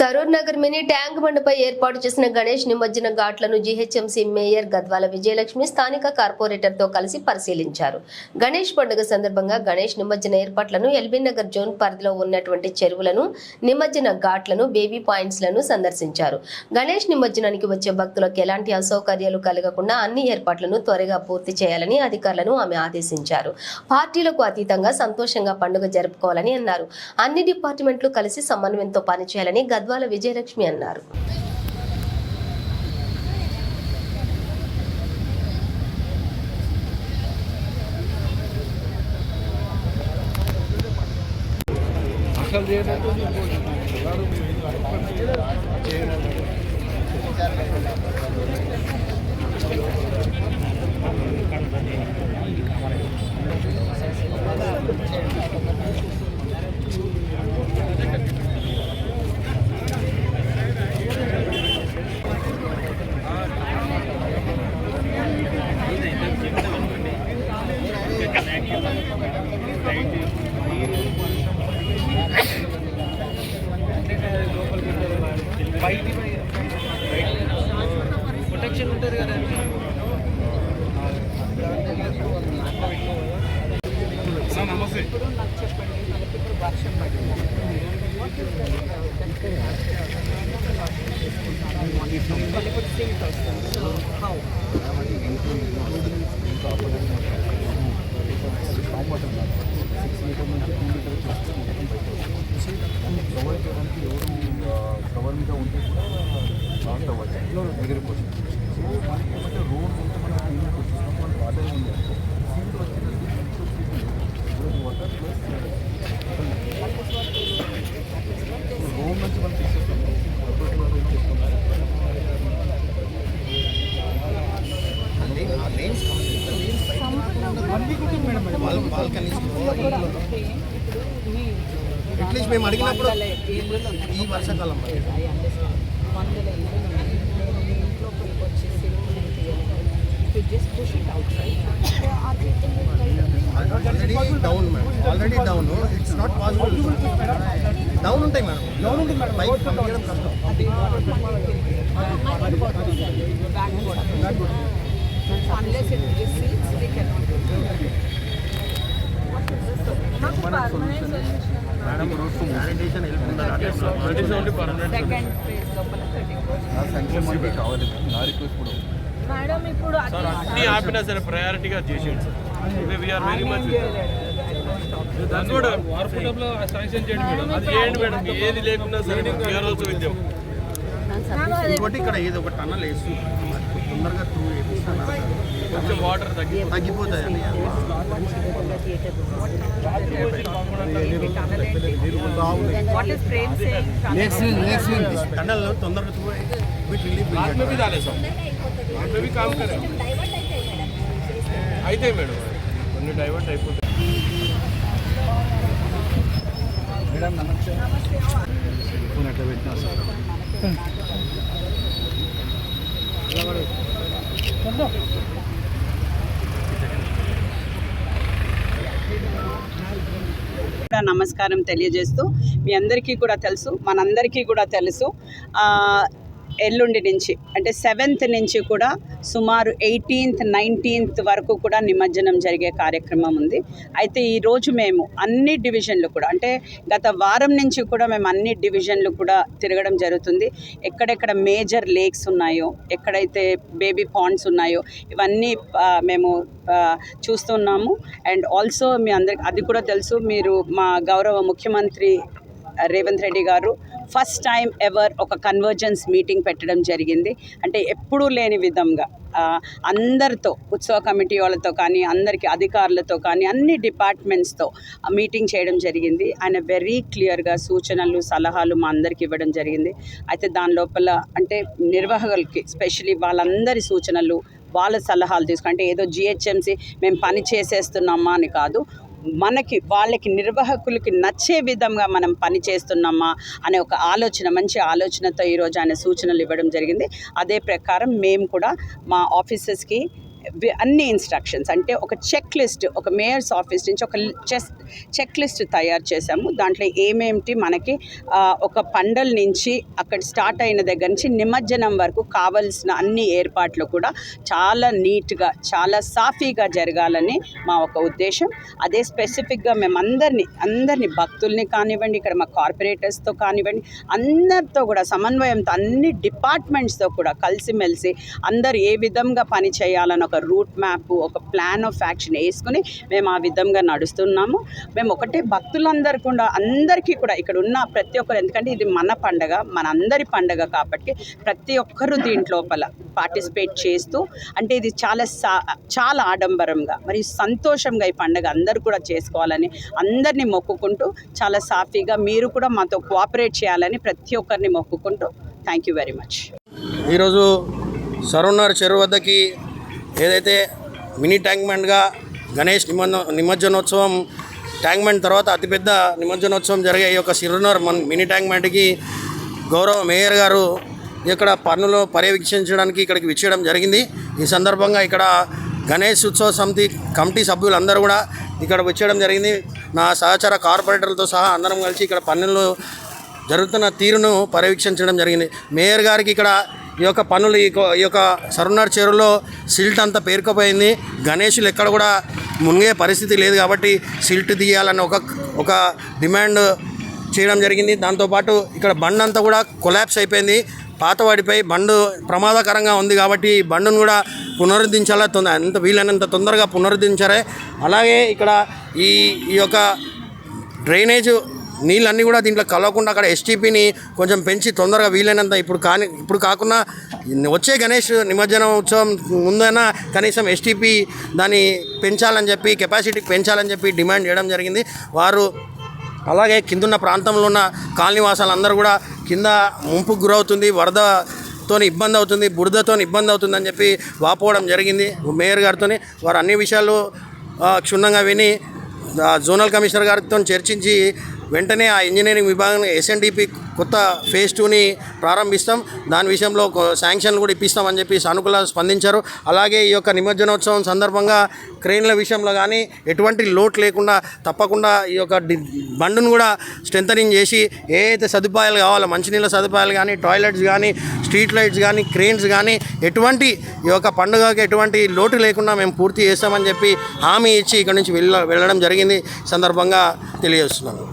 Saroor Nagar mini tank బండ్పై ఏర్పాటు చేసిన గణేష్ నిమజ్జన ఘాట్లను జీహెచ్ఎంసీ మేయర్ గద్వాల విజయలక్ష్మి స్థానిక కార్పొరేటర్తో కలిసి పరిశీలించారు. గణేష్ పండుగ సందర్భంగా గణేష్ నిమజ్జన ఏర్పాట్లను ఎల్బీ నగర్ జోన్ పరిధిలో ఉన్నటువంటి చెరువులను నిమజ్జన ఘాట్లను బేబీ పాయింట్స్లను సందర్శించారు. గణేష్ నిమజ్జనానికి వచ్చే భక్తులకు ఎలాంటి అసౌకర్యాలు కలగకుండా అన్ని ఏర్పాట్లను త్వరగా పూర్తి చేయాలని అధికారులను ఆమె ఆదేశించారు. పార్టీలకు అతీతంగా సంతోషంగా పండుగ జరుపుకోవాలని అన్నారు. అన్ని డిపార్ట్మెంట్లు కలిసి సమన్వయంతో పనిచేయాలని గద్వాల విజయలక్ష్మి అన్నారు కవర్ చేయడానికి ఎవరు కవర్ మీద ఉంటే కూడా లాస్ట్ అవ్వచ్చు దగ్గరికి వచ్చింది సో మనకి ఏమంటే రోడ్ ఉంటే మనం ఫీల్డ్కి వచ్చేసినాం మన అట్లీస్ట్ మేము అడిగినప్పుడు ఈ వర్షాకాలం already down madam already down it's not possible down ఉంటాయి మేడం డౌన్ ఉంటుంది మేడం బైక్ పంపించడం కష్టం టు శానిటేషన్ సెకండ్ ఫేజ్ లోపల థర్టీ ఆ సంఖ్య మనకి కావాలి నా రిక్వెస్ట్ కూడా ఉంది. మేడం ఇప్పుడు సార్ అన్ని ఆపినా సరే ప్రయారిటీగా చేసేయండి సార్ వీఆర్ వెరీ మచ్ దాన్ని కూడా వార్పుటంలో శాంక్షన్ చేయండి మేడం అది చేయండి మేడం ఏది లేకున్నా సరే విద్యం ఇంకోటి ఇక్కడ ఏదో ఒక టన్నల్ వేసి తొందరగా త్రూ కొంచెం వాటర్ తగ్గి తగ్గిపోతాయి అని what is frame saying tunnel తొందరగా త్రూ విట్ రిలీఫ్ रात में भी डाले सब रात में भी काम करें అయితే మేడం కొన్ని డైవర్ట్ అయిపోతాయి మేడం నమస్తే ఫోన్ ఎట్లా పెట్టినా సార్ కూడా నమస్కారం తెలియజేస్తూ మీ అందరికీ కూడా తెలుసు మనందరికీ కూడా తెలుసు. ఎల్లుండి నుంచి అంటే సెవెంత్ నుంచి కూడా సుమారు ఎయిటీన్త్ నైన్టీన్త్ వరకు కూడా నిమజ్జనం జరిగే కార్యక్రమం ఉంది. అయితే ఈరోజు మేము అన్ని డివిజన్లు కూడా అంటే గత వారం నుంచి కూడా మేము అన్ని డివిజన్లు కూడా తిరగడం జరుగుతుంది. ఎక్కడెక్కడ మేజర్ లేక్స్ ఉన్నాయో ఎక్కడైతే బేబీ పాండ్స్ ఉన్నాయో ఇవన్నీ మేము చూస్తున్నాము. అండ్ ఆల్సో మీ అందరికి అది కూడా తెలుసు మీరు మా గౌరవ ముఖ్యమంత్రి రేవంత్ రెడ్డి గారు ఫస్ట్ టైం ఎవర్ ఒక కన్వర్జెన్స్ మీటింగ్ పెట్టడం జరిగింది. అంటే ఎప్పుడూ లేని విధంగా అందరితో ఉత్సవ కమిటీ వాళ్ళతో కానీ అందరికీ అధికారులతో కానీ అన్ని డిపార్ట్మెంట్స్తో మీటింగ్ చేయడం జరిగింది. ఆయన వెరీ క్లియర్గా సూచనలు సలహాలు మా అందరికి ఇవ్వడం జరిగింది. అయితే దాని లోపల అంటే నిర్వాహకులకి స్పెషలీ వాళ్ళందరి సూచనలు వాళ్ళ సలహాలు తీసుకుంటే ఏదో జిహెచ్ఎంసీ మేము పని చేసేస్తున్నామా అని కాదు మనకి వాళ్ళకి నిర్వాహకులకి నచ్చే విధంగా మనం పని చేస్తున్నామా అనే ఒక ఆలోచన మంచి ఆలోచనతో ఈరోజు ఆయన సూచనలు ఇవ్వడం జరిగింది. అదే ప్రకారం మేము కూడా మా ఆఫీసెస్కి అన్ని ఇన్స్ట్రక్షన్స్ అంటే ఒక చెక్ లిస్ట్ ఒక మేయర్స్ ఆఫీస్ నుంచి ఒక చెస్ చెక్ లిస్ట్ తయారు చేశాము. దాంట్లో ఏమేమిటి మనకి ఒక పండల నుంచి అక్కడ స్టార్ట్ అయిన దగ్గర నుంచి నిమజ్జనం వరకు కావలసిన అన్ని ఏర్పాట్లు కూడా చాలా నీట్గా చాలా సాఫీగా జరగాలని మా ఒక ఉద్దేశం. అదే స్పెసిఫిక్గా మేము అందరినీ అందరినీ భక్తుల్ని కానివ్వండి ఇక్కడ మా కార్పొరేటర్స్తో కానివ్వండి అందరితో కూడా సమన్వయంతో అన్ని డిపార్ట్మెంట్స్తో కూడా కలిసిమెలిసి అందరు ఏ విధంగా పని చేయాలని ఒక రూట్ మ్యాప్ ఒక ప్లాన్ ఆఫ్ యాక్షన్ వేసుకుని మేము ఆ విధంగా నడుస్తున్నాము. మేము ఒకటే భక్తులందరూ కూడా అందరికీ కూడా ఇక్కడ ఉన్న ప్రతి ఒక్కరు ఎందుకంటే ఇది మన పండగ మన అందరి పండగ కాబట్టి ప్రతి ఒక్కరూ దీంట్లోపల పార్టిసిపేట్ చేస్తూ అంటే ఇది చాలా సా చాలా ఆడంబరంగా మరియు సంతోషంగా ఈ పండగ అందరూ కూడా చేసుకోవాలని అందరినీ మొక్కుకుంటూ చాలా సాఫీగా మీరు కూడా మాతో కోఆపరేట్ చేయాలని ప్రతి ఒక్కరిని మొక్కుకుంటూ థ్యాంక్ యూ వెరీ మచ్. ఈరోజు సరౌన్నర్ చెరువు వద్దకి ఏదైతే మినీ ట్యాంక్మెంట్గా గణేష్ నిమజ్జన నిమజ్జనోత్సవం ట్యాంక్మెంట్ తర్వాత అతిపెద్ద నిమజ్జనోత్సవం జరిగే ఈ యొక్క సిరునర్ మన మినీ ట్యాంక్మెంట్కి గౌరవ మేయర్ గారు ఇక్కడ పన్నులు పర్యవేక్షించడానికి ఇక్కడికి విచ్చేయడం జరిగింది. ఈ సందర్భంగా ఇక్కడ గణేష్ ఉత్సవ సమితి కమిటీ సభ్యులందరూ కూడా ఇక్కడ వచ్చేయడం జరిగింది. నా సహచార కార్పొరేటర్లతో సహా అందరం కలిసి ఇక్కడ పన్నులు జరుగుతున్న తీరును పర్యవేక్షించడం జరిగింది. మేయర్ గారికి ఇక్కడ ఈ యొక్క పనులు ఈ యొక్క సరునార్ చెరువులో సిల్ట్ అంతా పేరుకుపోయింది. గణేషులు ఎక్కడ కూడా మునిగే పరిస్థితి లేదు కాబట్టి సిల్ట్ తీయాలని ఒక ఒక డిమాండ్ చేయడం జరిగింది. దాంతోపాటు ఇక్కడ బండ్ అంతా కూడా కొలాప్స్ అయిపోయింది. పాతవాడిపై బండు ప్రమాదకరంగా ఉంది కాబట్టి ఈ బండును కూడా పునరుద్ధరించాలా తొందర ఎంత వీలైనంత తొందరగా పునరుద్ధరించారే. అలాగే ఇక్కడ ఈ ఈ యొక్క డ్రైనేజ్ నీళ్ళన్నీ కూడా దీంట్లో కలవకుండా అక్కడ ఎస్టీపీని కొంచెం పెంచి తొందరగా వీలైనంత ఇప్పుడు కాని ఇప్పుడు కాకుండా వచ్చే గణేష్ నిమజ్జనం ఉత్సవం ముందైనా కనీసం ఎస్టీపీ దాన్ని పెంచాలని చెప్పి కెపాసిటీ పెంచాలని చెప్పి డిమాండ్ చేయడం జరిగింది. వారు అలాగే కిందున్న ప్రాంతంలో ఉన్న కాలనీ వాసాలందరూ కూడా కింద ముంపుకు గురవుతుంది వరదతో ఇబ్బంది అవుతుంది బురదతో ఇబ్బంది అవుతుందని చెప్పి వాపోవడం జరిగింది. మేయర్ గారితో వారు అన్ని విషయాలు క్షుణ్ణంగా విని జోనల్ కమిషనర్ గారితో చర్చించి వెంటనే ఆ ఇంజనీరింగ్ విభాగం ఎస్ఎన్డిపి కొత్త ఫేజ్ టూని ప్రారంభిస్తాం. దాని విషయంలో శాంక్షన్లు కూడా ఇప్పిస్తామని చెప్పి సానుకూల స్పందించారు. అలాగే ఈ యొక్క నిమజ్జనోత్సవం సందర్భంగా క్రెయిన్ల విషయంలో కానీ ఎటువంటి లోటు లేకుండా తప్పకుండా ఈ యొక్క బండును కూడా స్ట్రెంథనింగ్ చేసి ఏ అయితే సదుపాయాలు కావాలో మంచినీళ్ళ సదుపాయాలు కానీ టాయిలెట్స్ కానీ స్ట్రీట్ లైట్స్ కానీ క్రెయిన్స్ కానీ ఎటువంటి ఈ యొక్క పండుగకి ఎటువంటి లోటు లేకుండా మేము పూర్తి చేస్తామని చెప్పి హామీ ఇచ్చి ఇక్కడ నుంచి వెళ్ళ వెళ్ళడం జరిగింది సందర్భంగా తెలియజేస్తున్నాను.